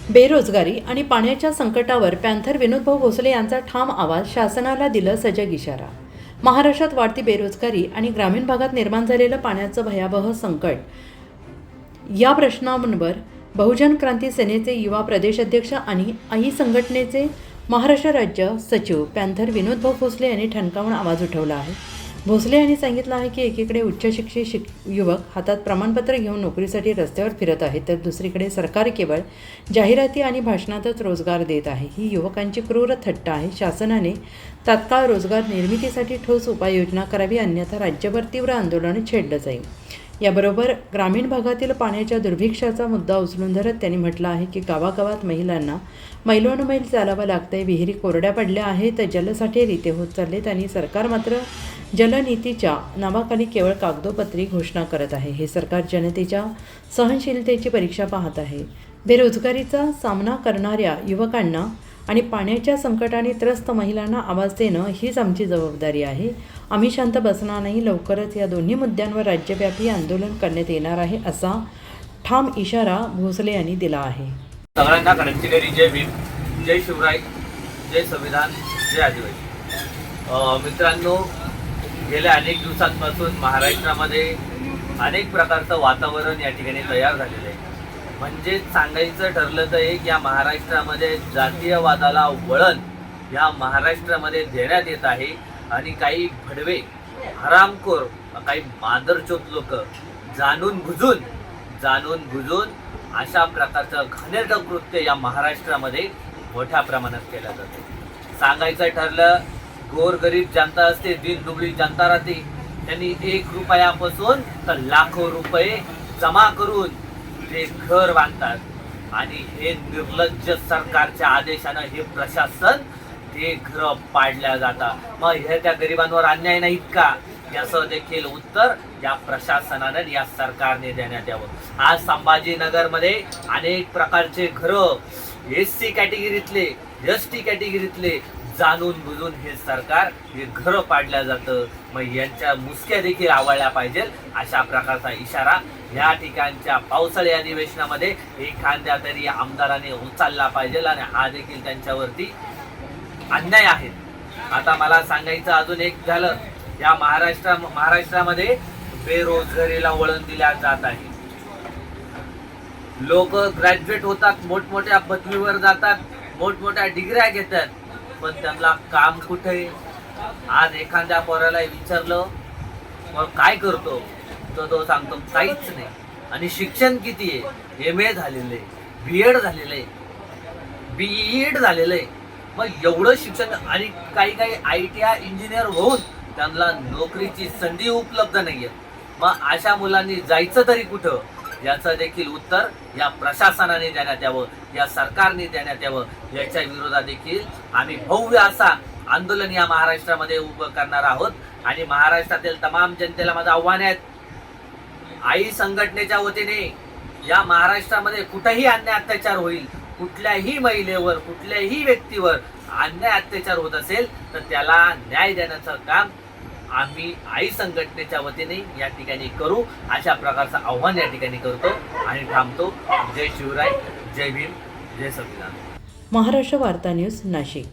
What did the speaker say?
बेरोजगारी आणि पाण्याच्या संकटावर पॅन्थर विनोदभाऊ भोसले यांचा ठाम आवाज शासनाला दिलं सजग इशारा. महाराष्ट्रात वाढती बेरोजगारी आणि ग्रामीण भागात निर्माण झालेलं पाण्याचं भयावह संकट. या प्रश्नांवर बहुजन क्रांती सेनेचे युवा प्रदेशाध्यक्ष आणि आई संघटनेचे महाराष्ट्र राज्य सचिव पॅन्थर विनोदभाऊ भोसले यांनी ठणकावून आवाज उठवला आहे. भोसले यांनी सांगितलं आहे की एकीकडे उच्च शिक्षित शिक युवक हातात प्रमाणपत्र घेऊन नोकरीसाठी रस्त्यावर फिरत आहेत तर दुसरीकडे सरकार केवळ जाहिराती आणि भाषणातच रोजगार देत आहे. ही युवकांची क्रूर थट्टा आहे. शासनाने तात्काळ रोजगार निर्मितीसाठी ठोस उपाययोजना करावी अन्यथा राज्यभर तीव्र आंदोलन छेडलं जाईल. याबरोबर ग्रामीण भागातील पाण्याच्या दुर्भिक्षाचा मुद्दा उचलून धरत त्यांनी म्हटलं आहे की गावागावात महिलांना मैलोनमैल चालावं लागतंय विहिरी कोरड्या पडल्या आहेत जलसाठे रीते होत चाललेत आणि सरकार मात्र जलनीतीच्या नावाखाली केवळ कागदोपत्री घोषणा करत आहे. हे सरकार जनतेच्या सहनशीलतेची परीक्षा पाहत आहे. बेरोजगारीचा सामना करणाऱ्या युवकांना आणि पाण्याच्या संकटाने त्रस्त महिलांना आवाज देणं हीच आमची जबाबदारी आहे. आम्ही शांत बसणार नाही लवकरच या दोन्ही मुद्द्यांवर राज्यव्यापी आंदोलन करण्यात येणार आहे असा ठाम इशारा भोसले यांनी दिला आहे. सगळ्यांना क्रांतिकारी जय भीम जय शिवराय जय संविधान जय आदिवासी. मित्रांनो गेल्या अनेक दिवसांपासून महाराष्ट्रामध्ये अनेक प्रकारचं वातावरण या ठिकाणी तयार झालेलं आहे. म्हणजे सांगायचं ठरलं तर एक या महाराष्ट्रामध्ये जातीयवादाला वळण या महाराष्ट्रामध्ये देण्यात येत आहे. आणि काही भडवे हरामखोर काही मादरचोत लोक जाणून बुजून जाणून बुजून अशा प्रकारचं घाणेरडं कृत्य या महाराष्ट्रामध्ये मोठ्या प्रमाणात केलं जातं. सांगायचं ठरलं गोरगरीब जनता असते दिनदुबळी जनता राहते. त्यांनी एक रुपयापासून तर लाखो रुपये जमा करून ते घर बांधतात. आणि हे निर्लज्ज सरकारच्या आदेशानं हे प्रशासन ते घर पाडल्या जातात. मग हे त्या गरिबांवर अन्याय नाहीत का? याचं देखील उत्तर या प्रशासनानं या सरकारने देण्यात यावं. आज संभाजीनगरमध्ये अनेक प्रकारचे घरं एस सी कॅटेगरीतले एस टी कॅटेगरीतले जाणून बुजून हे सरकार हे घरं पाडल्या जातं. मग यांच्या मुसक्या देखील आवडल्या पाहिजेत अशा प्रकारचा इशारा या ठिकाणच्या पावसाळी अधिवेशनामध्ये एखाद्या तरी आमदाराने उचलला पाहिजे आणि हा देखील त्यांच्यावरती अन्याय आहे. आता मला सांगायचं अजून एक झालं या महाराष्ट्रा महाराष्ट्रामध्ये बेरोजगारीला वळण दिल्या जात आहे. लोक ग्रॅज्युएट होतात मोठमोठ्या पदवीवर जातात मोठमोठ्या डिग्र्या घेतात. पण त्यांना काम कुठे? आज एखाद्या पोराला विचारलं मग काय करतो? तर तो सांगतो काहीच नाही. आणि शिक्षण किती आहे? एम ए झालेलं आहे. बी एड झालेलं आहे. बी एड झालेलं आहे. मग एवढं शिक्षण आणि काही काही आय टी आय इंजिनियर होऊन त्यांना नोकरीची संधी उपलब्ध नाहीये. मग अशा मुलांनी जायचं तरी कुठं? याचं देखील उत्तर या प्रशासनाने देण्यात यावं या सरकारने देण्यात यावं. याच्या विरोधात देखील आम्ही भव्य असा आंदोलन या महाराष्ट्रामध्ये उभं करणार आहोत. आणि महाराष्ट्रातील तमाम जनतेला माझं आव्हान आहे आई संघटनेच्या वतीने या महाराष्ट्रामध्ये कुठेही अन्याय अत्याचार होईल कुठल्याही महिलेवर कुठल्याही व्यक्तीवर अन्याय अत्याचार होत असेल तर त्याला न्याय देण्याचं काम आम्ही आई संघटनेच्या वतीने या ठिकाणी करू अशा प्रकारचं आव्हान या ठिकाणी करतो आणि थांबतो. जय शिवराय जय भीम जय संविधान. महाराष्ट्र वार्ता न्यूज नाशिक.